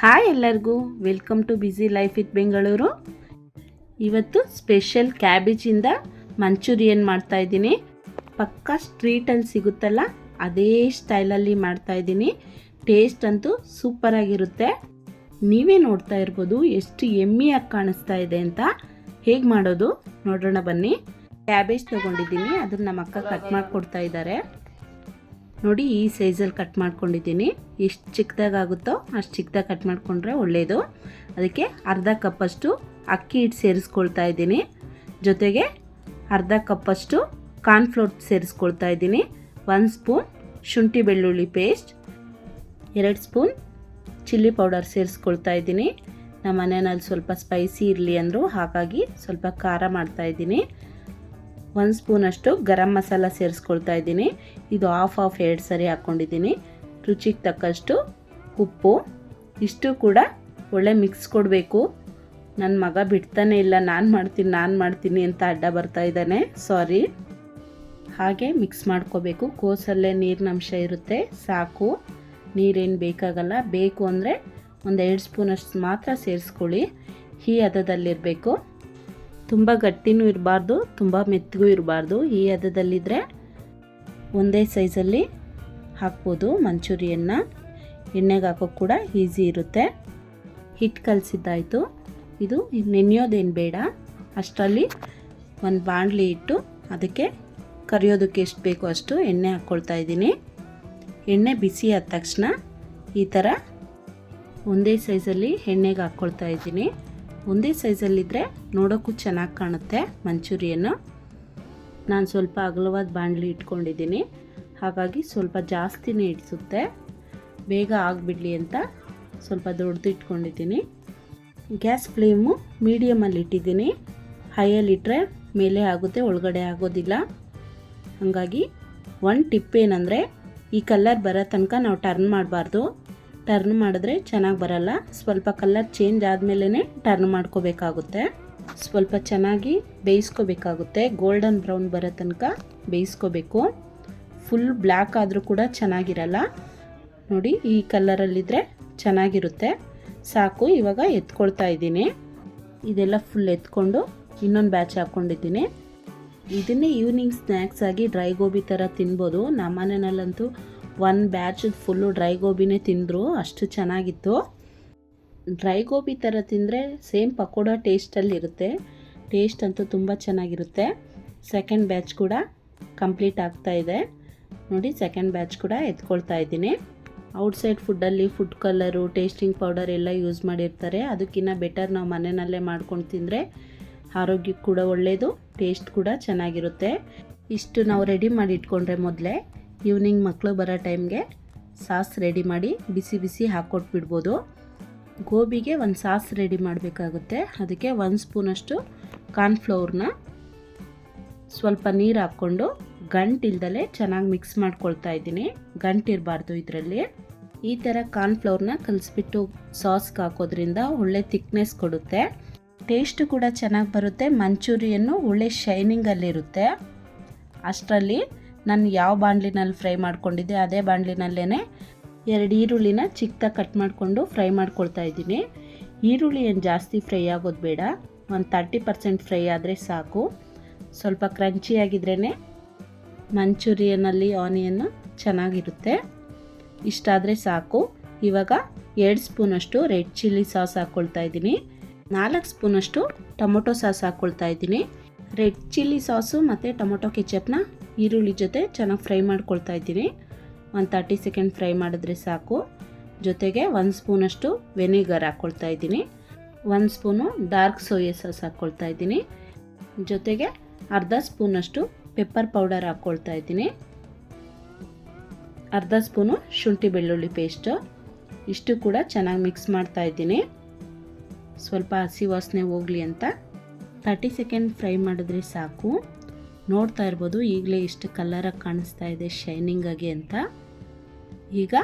Hi ಎಲ್ಲರಿಗೂ. Welcome to busy life with Bengaluru ಇವತ್ತು special ಕ್ಯಾಬೇಜಿಂದ manchurian ಮಾಡ್ತಾ ಇದ್ದೀನಿ. ಪಕ್ಕಾ ಸ್ಟ್ರೀಟಲ್ಲಿ ಸಿಗುತ್ತಲ್ಲ, ಅದೇ ಸ್ಟೈಲಲ್ಲಿ ಮಾಡ್ತಾ ಇದ್ದೀನಿ. ಟೇಸ್ಟ್ ಅಂತೂ ಸೂಪರಾಗಿರುತ್ತೆ ನೀವೇ ನೋಡ್ತಾ ಇರ್ಬೋದು ಎಷ್ಟು ಎಮ್ಮಿಯಾಗಿ ಕಾಣಿಸ್ತಾ ಇದೆ ಅಂತ. ಹೇಗೆ ಮಾಡೋದು? ನೋಡೋಣ ಬನ್ನಿ. ಕ್ಯಾಬೇಜ್ ತೊಗೊಂಡಿದ್ದೀನಿ, ಅದನ್ನು ನಮ್ಮ ಅಕ್ಕ ಕಟ್ ಮಾಡಿಕೊಡ್ತಾ ಇದ್ದಾರೆ. ನೋಡಿ ಈ ಸೈಜಲ್ಲಿ ಕಟ್ ಮಾಡ್ಕೊಂಡಿದ್ದೀನಿ. ಎಷ್ಟು ಚಿಕ್ಕದಾಗುತ್ತೋ ಅಷ್ಟು ಚಿಕ್ಕದಾಗಿ ಕಟ್ ಮಾಡಿಕೊಂಡ್ರೆ ಒಳ್ಳೆಯದು ಅದಕ್ಕೆ ಅರ್ಧ ಕಪ್ಪಷ್ಟು ಅಕ್ಕಿ ಹಿಟ್ಟು ಸೇರಿಸ್ಕೊಳ್ತಾ ಇದ್ದೀನಿ. ಜೊತೆಗೆ ಅರ್ಧ ಕಪ್ಪಷ್ಟು ಕಾರ್ನ್ಫ್ಲೋರ್ ಸೇರಿಸ್ಕೊಳ್ತಾ ಇದ್ದೀನಿ. ಒಂದು ಸ್ಪೂನ್ ಶುಂಠಿ ಬೆಳ್ಳುಳ್ಳಿ ಪೇಸ್ಟ್. ಎರಡು ಸ್ಪೂನ್ ಚಿಲ್ಲಿ ಪೌಡರ್ ಸೇರಿಸ್ಕೊಳ್ತಾ ಇದ್ದೀನಿ. ನಮ್ಮ ಮನೆಯಲ್ಲಿ ಸ್ವಲ್ಪ ಸ್ಪೈಸಿ ಇರಲಿ ಅಂದರು ಹಾಗಾಗಿ ಸ್ವಲ್ಪ ಖಾರ ಮಾಡ್ತಾ ಇದ್ದೀನಿ. ಒಂದು ಸ್ಪೂನಷ್ಟು ಗರಂ ಮಸಾಲ ಸೇರಿಸ್ಕೊಳ್ತಾ ಇದ್ದೀನಿ. ಇದು ಆಫ್ ಆಫ್ ಎರಡು ಸರಿ ಹಾಕ್ಕೊಂಡಿದ್ದೀನಿ. ರುಚಿಗೆ ತಕ್ಕಷ್ಟು ಉಪ್ಪು. ಇಷ್ಟು ಕೂಡ ಒಳ್ಳೆ ಮಿಕ್ಸ್ ಕೊಡಬೇಕು. ನನ್ನ ಮಗ ಬಿಡ್ತಾನೆ ಇಲ್ಲ, ನಾನು ಮಾಡ್ತೀನಿ ನಾನು ಮಾಡ್ತೀನಿ ಅಂತ ಅಡ್ಡ ಬರ್ತಾ ಇದ್ದಾನೆ. ಸಾರಿ ಹಾಗೆ ಮಿಕ್ಸ್ ಮಾಡ್ಕೋಬೇಕು. ಕೋಸಲ್ಲೇ ನೀರಿನ ಅಂಶ ಇರುತ್ತೆ. ಸಾಕು. ನೀರೇನು ಬೇಕಾಗಲ್ಲ. ಬೇಕು ಅಂದರೆ ಒಂದು ಎರಡು ಸ್ಪೂನಷ್ಟು ಮಾತ್ರ ಸೇರಿಸ್ಕೊಳ್ಳಿ. ಈ ಹದದಲ್ಲಿರಬೇಕು. ತುಂಬ ಗಟ್ಟಿನೂ ಇರಬಾರ್ದು, ತುಂಬ ಮೆತ್ತಗೂ ಇರಬಾರ್ದು. ಈ ಹದದಲ್ಲಿದ್ದರೆ ಒಂದೇ ಸೈಜಲ್ಲಿ ಹಾಕ್ಬೋದು ಮಂಚೂರಿಯನ್ನು. ಎಣ್ಣೆಗೆ ಹಾಕೋಕ್ಕೆ ಕೂಡ ಈಸಿ ಇರುತ್ತೆ. ಹಿಟ್ಟು ಕಲಸಿದ್ದಾಯಿತು. ಇದು ನೆನೆಯೋದೇನು ಬೇಡ. ಅಷ್ಟರಲ್ಲಿ ಒಂದು ಬಾಣಲಿ ಇಟ್ಟು ಅದಕ್ಕೆ ಕರಿಯೋದಕ್ಕೆ ಎಷ್ಟು ಬೇಕೋ ಅಷ್ಟು ಎಣ್ಣೆ ಹಾಕ್ಕೊಳ್ತಾ ಇದ್ದೀನಿ. ಎಣ್ಣೆ ಬಿಸಿ ಆದ ತಕ್ಷಣ ಈ ಥರ ಒಂದೇ ಸೈಜಲ್ಲಿ ಎಣ್ಣೆಗೆ ಹಾಕ್ಕೊಳ್ತಾ ಇದ್ದೀನಿ. ಒಂದೇ ಸೈಜಲ್ಲಿದ್ದರೆ ನೋಡೋಕ್ಕೂ ಚೆನ್ನಾಗಿ ಕಾಣುತ್ತೆ ಮಂಚೂರಿಯನ್ನು. ನಾನು ಸ್ವಲ್ಪ ಅಗಲವಾದ ಬಾಣಲಿ ಇಟ್ಕೊಂಡಿದ್ದೀನಿ. ಹಾಗಾಗಿ ಸ್ವಲ್ಪ ಜಾಸ್ತಿನೇ ಇಡಿಸುತ್ತೆ. ಬೇಗ ಆಗಿಬಿಡಲಿ ಅಂತ ಸ್ವಲ್ಪ ದೊಡ್ಡದು ಇಟ್ಕೊಂಡಿದ್ದೀನಿ. ಗ್ಯಾಸ್ ಫ್ಲೇಮು ಮೀಡಿಯಮಲ್ಲಿ ಇಟ್ಟಿದ್ದೀನಿ. ಹೈಯಲ್ಲಿಟ್ಟರೆ ಮೇಲೆ ಆಗುತ್ತೆ, ಒಳಗಡೆ ಆಗೋದಿಲ್ಲ. ಹಾಗಾಗಿ ಒನ್ ಟಿಪ್ ಏನಂದರೆ ಈ ಕಲರ್ ಬರೋ ತನಕ ನಾವು ಟರ್ನ್ ಮಾಡಬಾರ್ದು. ಟರ್ನ್ ಮಾಡಿದ್ರೆ ಚೆನ್ನಾಗಿ ಬರಲ್ಲ. ಸ್ವಲ್ಪ ಕಲರ್ ಚೇಂಜ್ ಆದಮೇಲೆ ಟರ್ನ್ ಮಾಡ್ಕೋಬೇಕಾಗುತ್ತೆ. ಸ್ವಲ್ಪ ಚೆನ್ನಾಗಿ ಬೇಯಿಸ್ಕೋಬೇಕಾಗುತ್ತೆ. ಗೋಲ್ಡನ್ ಬ್ರೌನ್ ಬರೋ ತನಕ ಬೇಯಿಸ್ಕೋಬೇಕು. ಫುಲ್ ಬ್ಲ್ಯಾಕ್ ಆದರೂ ಕೂಡ ಚೆನ್ನಾಗಿರಲ್ಲ. ನೋಡಿ, ಈ ಕಲರಲ್ಲಿದ್ದರೆ ಚೆನ್ನಾಗಿರುತ್ತೆ. ಸಾಕು, ಇವಾಗ ಎತ್ಕೊಳ್ತಾ ಇದ್ದೀನಿ. ಇದೆಲ್ಲ ಫುಲ್ ಎತ್ಕೊಂಡು ಇನ್ನೊಂದು ಬ್ಯಾಚ್ ಹಾಕ್ಕೊಂಡಿದ್ದೀನಿ. ಇದನ್ನೇ ಈವ್ನಿಂಗ್ ಸ್ನ್ಯಾಕ್ಸ್ ಆಗಿ ಡ್ರೈ ಗೋಬಿ ಥರ ತಿನ್ಬೋದು. ನಮ್ಮ ಮನೆಯಲ್ಲಂತೂ ಒನ್ ಬ್ಯಾಚ್ ಫುಲ್ಲು ಡ್ರೈ ಗೋಬಿನೇ ತಿಂದರು, ಅಷ್ಟು ಚೆನ್ನಾಗಿತ್ತು. ಡ್ರೈ ಗೋಬಿ ಥರ ತಿಂದರೆ ಸೇಮ್ ಪಕೋಡ ಟೇಸ್ಟಲ್ಲಿ ಇರುತ್ತೆ. ಟೇಸ್ಟ್ ಅಂತೂ ತುಂಬ ಚೆನ್ನಾಗಿರುತ್ತೆ. ಸೆಕೆಂಡ್ ಬ್ಯಾಚ್ ಕೂಡ ಕಂಪ್ಲೀಟ್ ಆಗ್ತಾ ಇದೆ. ನೋಡಿ ಸೆಕೆಂಡ್ ಬ್ಯಾಚ್ ಕೂಡ ಎತ್ಕೊಳ್ತಾ ಇದ್ದೀನಿ. ಔಟ್ಸೈಡ್ ಫುಡ್ಡಲ್ಲಿ ಫುಡ್ ಕಲರು ಟೇಸ್ಟಿಂಗ್ ಪೌಡರ್ ಎಲ್ಲ ಯೂಸ್ ಮಾಡಿರ್ತಾರೆ. ಅದಕ್ಕಿಂತ ಬೆಟರ್ ನಾವು ಮನೆಯಲ್ಲೇ ಮಾಡ್ಕೊಂಡು ತಿಂದರೆ ಆರೋಗ್ಯಕ್ಕೆ ಕೂಡ ಒಳ್ಳೆಯದು ಟೇಸ್ಟ್ ಕೂಡ ಚೆನ್ನಾಗಿರುತ್ತೆ. ಇಷ್ಟು ನಾವು ರೆಡಿ ಮಾಡಿ ಇಟ್ಕೊಂಡ್ರೆ ಮೊದಲೇ. ಈವ್ನಿಂಗ್ ಮಕ್ಕಳು ಬರೋ ಟೈಮ್ಗೆ ಸಾಸ್ ರೆಡಿ ಮಾಡಿ ಬಿಸಿ ಬಿಸಿ ಹಾಕ್ಕೊಟ್ಬಿಡ್ಬೋದು. ಗೋಬಿಗೆ ಒಂದು ಸಾಸ್ ರೆಡಿ ಮಾಡಬೇಕಾಗುತ್ತೆ. ಅದಕ್ಕೆ ಒಂದು ಸ್ಪೂನಷ್ಟು ಕಾರ್ನ್ಫ್ಲೋರ್ನ ಸ್ವಲ್ಪ ನೀರು ಹಾಕ್ಕೊಂಡು ಗಂಟಿಲ್ದಲೇ ಚೆನ್ನಾಗಿ ಮಿಕ್ಸ್ ಮಾಡ್ಕೊಳ್ತಾ ಇದ್ದೀನಿ. ಗಂಟಿರಬಾರ್ದು ಇದರಲ್ಲಿ. ಈ ಥರ ಕಾರ್ನ್ಫ್ಲೋರ್ನ ಕಲಿಸ್ಬಿಟ್ಟು ಸಾಸ್ಗೆ ಹಾಕೋದ್ರಿಂದ ಒಳ್ಳೆ ಥಿಕ್ನೆಸ್ ಕೊಡುತ್ತೆ. ಟೇಸ್ಟು ಕೂಡ ಚೆನ್ನಾಗಿ ಬರುತ್ತೆ. ಮಂಚೂರಿಯನ್ನು ಒಳ್ಳೆ ಶೈನಿಂಗಲ್ಲಿರುತ್ತೆ. ಅಷ್ಟರಲ್ಲಿ ನಾನು ಯಾವ ಬಾಣಲಿನಲ್ಲಿ ಫ್ರೈ ಮಾಡ್ಕೊಂಡಿದ್ದೆ, ಅದೇ ಬಾಣಲಿನಲ್ಲೇ ಎರಡು ಈರುಳ್ಳಿನ ಚಿಕ್ಕ ಕಟ್ ಮಾಡಿಕೊಂಡು ಫ್ರೈ ಮಾಡ್ಕೊಳ್ತಾ ಇದ್ದೀನಿ. ಈರುಳ್ಳಿ ಏನು ಜಾಸ್ತಿ ಫ್ರೈ ಆಗೋದು ಬೇಡ, ಒಂದು ತರ್ಟಿ ಪರ್ಸೆಂಟ್ ಫ್ರೈ ಆದರೆ ಸಾಕು. ಸ್ವಲ್ಪ ಕ್ರಂಚಿಯಾಗಿದ್ರೇ ಮಂಚೂರಿಯನಲ್ಲಿ ಆನಿಯನ್ನು ಚೆನ್ನಾಗಿರುತ್ತೆ ಇಷ್ಟಾದರೆ ಸಾಕು. ಇವಾಗ ಎರಡು ಸ್ಪೂನಷ್ಟು ರೆಡ್ ಚಿಲ್ಲಿ ಸಾಸ್ ಹಾಕ್ಕೊಳ್ತಾ ಇದ್ದೀನಿ. ನಾಲ್ಕು ಸ್ಪೂನಷ್ಟು ಟೊಮೊಟೊ ಸಾಸ್ ಹಾಕ್ಕೊಳ್ತಾ ಇದ್ದೀನಿ. ರೆಡ್ ಚಿಲ್ಲಿ ಸಾಸು ಮತ್ತು ಟೊಮೊಟೊ ಕೆಚಪ್ನ ಈರುಳ್ಳಿ ಜೊತೆ ಚೆನ್ನಾಗಿ ಫ್ರೈ ಮಾಡ್ಕೊಳ್ತಾ ಇದ್ದೀನಿ. ಒಂದು ತರ್ಟಿ ಸೆಕೆಂಡ್ ಫ್ರೈ ಮಾಡಿದ್ರೆ ಸಾಕು. ಜೊತೆಗೆ ಒಂದು ಸ್ಪೂನಷ್ಟು ವೆನಿಗರ್ ಹಾಕ್ಕೊಳ್ತಾ ಇದ್ದೀನಿ. ಒಂದು ಸ್ಪೂನು ಡಾರ್ಕ್ ಸೋಯಾ ಸಾಸ್ ಹಾಕ್ಕೊಳ್ತಾ ಇದ್ದೀನಿ. ಜೊತೆಗೆ ಅರ್ಧ ಸ್ಪೂನಷ್ಟು ಪೆಪ್ಪರ್ ಪೌಡರ್ ಹಾಕ್ಕೊಳ್ತಾ ಇದ್ದೀನಿ. ಅರ್ಧ ಸ್ಪೂನು ಶುಂಠಿ ಬೆಳ್ಳುಳ್ಳಿ ಪೇಸ್ಟು ಇಷ್ಟು ಕೂಡ ಚೆನ್ನಾಗಿ ಮಿಕ್ಸ್ ಮಾಡ್ತಾ ಇದ್ದೀನಿ. ಸ್ವಲ್ಪ ಹಸಿ ವಾಸನೆ ಹೋಗಲಿ ಅಂತ. ತರ್ಟಿ ಸೆಕೆಂಡ್ ಫ್ರೈ ಮಾಡಿದ್ರೆ ಸಾಕು. ನೋಡ್ತಾ ಇರ್ಬೋದು. ಈಗಲೇ ಇಷ್ಟು ಕಲ್ಲರಾಗಿ ಕಾಣಿಸ್ತಾ ಇದೆ ಶೈನಿಂಗಾಗಿ ಅಂತ. ಈಗ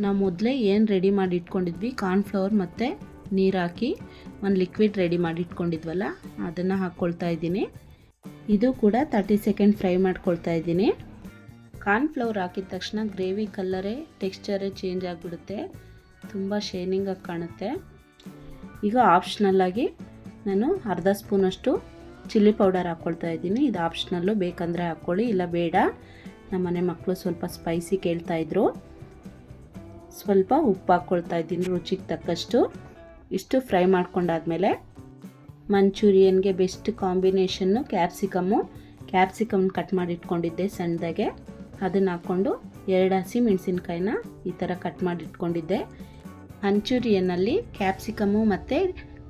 ನಾವು ಮೊದಲೇ ಏನು ರೆಡಿ ಮಾಡಿ ಇಟ್ಕೊಂಡಿದ್ವಿ? ಕಾರ್ನ್ಫ್ಲವರ್ ಮತ್ತು ನೀರು ಹಾಕಿ ಒಂದು ಲಿಕ್ವಿಡ್ ರೆಡಿ ಮಾಡಿ ಇಟ್ಕೊಂಡಿದ್ವಲ್ಲ? ಅದನ್ನು ಹಾಕ್ಕೊಳ್ತಾ ಇದ್ದೀನಿ. ಇದು ಕೂಡ ತರ್ಟಿ ಸೆಕೆಂಡ್ ಫ್ರೈ ಮಾಡ್ಕೊಳ್ತಾ ಇದ್ದೀನಿ. ಕಾರ್ನ್ಫ್ಲವರ್ ಹಾಕಿದ ತಕ್ಷಣ ಗ್ರೇವಿ ಕಲ್ಲರೇ ಟೆಕ್ಸ್ಚರೇ ಚೇಂಜ್ ಆಗಿಬಿಡುತ್ತೆ. ತುಂಬ ಶೈನಿಂಗಾಗಿ ಕಾಣುತ್ತೆ. ಈಗ ಆಪ್ಷನಲ್ಲಾಗಿ ನಾನು ಅರ್ಧ ಸ್ಪೂನಷ್ಟು ಚಿಲ್ಲಿ ಪೌಡರ್ ಹಾಕ್ಕೊಳ್ತಾ ಇದ್ದೀನಿ. ಇದು ಆಪ್ಷನಲ್ಲು ಬೇಕಂದರೆ ಹಾಕ್ಕೊಳ್ಳಿ, ಇಲ್ಲ ಬೇಡ. ನಮ್ಮ ಮನೆ ಮಕ್ಕಳು ಸ್ವಲ್ಪ ಸ್ಪೈಸಿ ಕೇಳ್ತಾಯಿದ್ರು ಸ್ವಲ್ಪ ಉಪ್ಪು ಹಾಕ್ಕೊಳ್ತಾ ಇದ್ದೀನಿ ರುಚಿಗೆ ತಕ್ಕಷ್ಟು. ಇಷ್ಟು ಫ್ರೈ ಮಾಡ್ಕೊಂಡಾದ್ಮೇಲೆ ಮಂಚೂರಿಯನ್ಗೆ best combination capsicum. Capsicum cut ಮಾಡಿ ಇಟ್ಕೊಂಡಿದ್ದೆ ಸಣ್ಣದಾಗೆ. ಅದನ್ನು ಹಾಕ್ಕೊಂಡು ಎರಡು ಹಸಿ ಮೆಣಸಿನ್ಕಾಯಿನ ಈ ಥರ ಕಟ್ ಮಾಡಿ ಇಟ್ಕೊಂಡಿದ್ದೆ ಮಂಚೂರಿಯನ್ನಲ್ಲಿ ಕ್ಯಾಪ್ಸಿಕಮ್ಮು ಮತ್ತು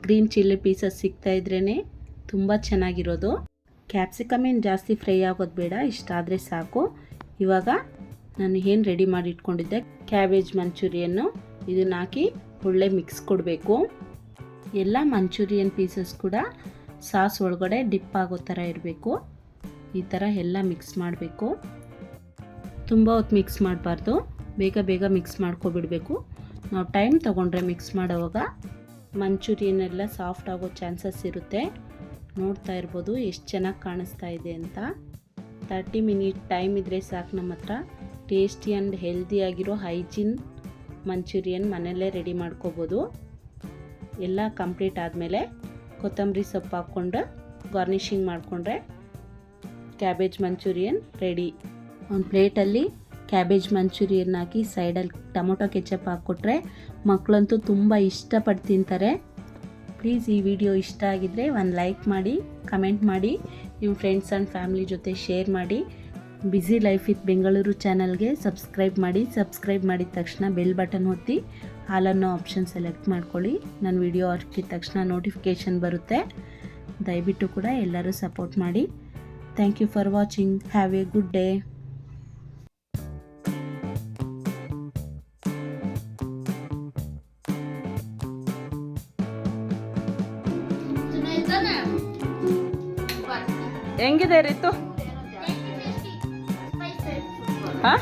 ಗ್ರೀನ್ ಚಿಲ್ಲಿ ಪೀಸಸ್ ಸಿಗ್ತಾ ಇದ್ರೇ ತುಂಬ ಚೆನ್ನಾಗಿರೋದು. ಕ್ಯಾಪ್ಸಿಕಮ್ ಏನು ಜಾಸ್ತಿ ಫ್ರೈ ಆಗೋದು ಬೇಡ ಇಷ್ಟಾದರೆ ಸಾಕು. ಇವಾಗ ನಾನು ಏನು ರೆಡಿ ಮಾಡಿ ಇಟ್ಕೊಂಡಿದ್ದೆ, ಕ್ಯಾಬೇಜ್ ಮಂಚೂರಿಯನ್ನು ಇದನ್ನ ಹಾಕಿ ಒಳ್ಳೆ ಮಿಕ್ಸ್ ಕೊಡಬೇಕು. ಎಲ್ಲ ಮಂಚೂರಿಯನ್ ಪೀಸಸ್ ಕೂಡ ಸಾಸ್ ಒಳಗಡೆ ಡಿಪ್ ಆಗೋ ಥರ ಇರಬೇಕು. ಈ ಥರ ಎಲ್ಲ ಮಿಕ್ಸ್ ಮಾಡಬೇಕು. ತುಂಬ ಹೊತ್ತು ಮಿಕ್ಸ್ ಮಾಡಬಾರ್ದು. ಬೇಗ ಬೇಗ ಮಿಕ್ಸ್ ಮಾಡ್ಕೊಬಿಡಬೇಕು. ನಾವು ಟೈಮ್ ತೊಗೊಂಡ್ರೆ ಮಿಕ್ಸ್ ಮಾಡೋವಾಗ ಮಂಚೂರಿಯನ್ ಎಲ್ಲ ಸಾಫ್ಟ್ ಆಗೋ ಚಾನ್ಸಸ್ ಇರುತ್ತೆ. ನೋಡ್ತಾ ಇರ್ಬೋದು ಎಷ್ಟು ಚೆನ್ನಾಗಿ ಕಾಣಿಸ್ತಾ ಇದೆ ಅಂತ. ತರ್ಟಿ ಮಿನಿಟ್ ಟೈಮ್ ಇದ್ದರೆ ಸಾಕು ನಮ್ಮ ಹತ್ರ. ಟೇಸ್ಟಿ ಆ್ಯಂಡ್ ಹೆಲ್ದಿಯಾಗಿರೋ ಹೈಜಿನ್ ಮಂಚೂರಿಯನ್ ಮನೆಯಲ್ಲೇ ರೆಡಿ ಮಾಡ್ಕೋಬೋದು. ಎಲ್ಲ ಕಂಪ್ಲೀಟ್ ಆದಮೇಲೆ ಕೊತ್ತಂಬರಿ ಸೊಪ್ಪು ಹಾಕ್ಕೊಂಡು ಗಾರ್ನಿಷಿಂಗ್ ಮಾಡಿಕೊಂಡ್ರೆ ಕ್ಯಾಬೇಜ್ ಮಂಚೂರಿಯನ್ ರೆಡಿ. ಒಂದು ಪ್ಲೇಟಲ್ಲಿ ಕ್ಯಾಬೇಜ್ ಮಂಚೂರಿಯನ್ ಹಾಕಿ ಸೈಡಲ್ಲಿ ಟೊಮೊಟೊ ಕೆಚಪ್ ಹಾಕ್ಕೊಟ್ರೆ ಮಕ್ಕಳಂತೂ ತುಂಬ ಇಷ್ಟಪಟ್ಟು ತಿಂತಾರೆ. ಪ್ಲೀಸ್ ಈ ವಿಡಿಯೋ ಇಷ್ಟ ಆಗಿದ್ದರೆ ಒಂದು ಲೈಕ್ ಮಾಡಿ ಕಮೆಂಟ್ ಮಾಡಿ ನಿಮ್ಮ ಫ್ರೆಂಡ್ಸ್ ಆ್ಯಂಡ್ ಫ್ಯಾಮಿಲಿ ಜೊತೆ ಶೇರ್ ಮಾಡಿ. ಬ್ಯುಸಿ ಲೈಫ್ ವಿತ್ ಬೆಂಗಳೂರು ಚಾನಲ್ಗೆ ಸಬ್ಸ್ಕ್ರೈಬ್ ಮಾಡಿ ಸಬ್ಸ್ಕ್ರೈಬ್ ಮಾಡಿದ ತಕ್ಷಣ ಬೆಲ್ ಬಟನ್ ಒತ್ತಿ ಹಾಲನ್ನೋ ಆಪ್ಷನ್ ಸೆಲೆಕ್ಟ್ ಮಾಡ್ಕೊಳ್ಳಿ. ನನ್ನ ವಿಡಿಯೋ ಹಾಕಿದ ತಕ್ಷಣ ನೋಟಿಫಿಕೇಷನ್ ಬರುತ್ತೆ. ದಯವಿಟ್ಟು ಕೂಡ ಎಲ್ಲರೂ ಸಪೋರ್ಟ್ ಮಾಡಿ. Thank you for watching have a good day ಹೆಂಗಿದೆ ರೀತು? ಹಾಂ?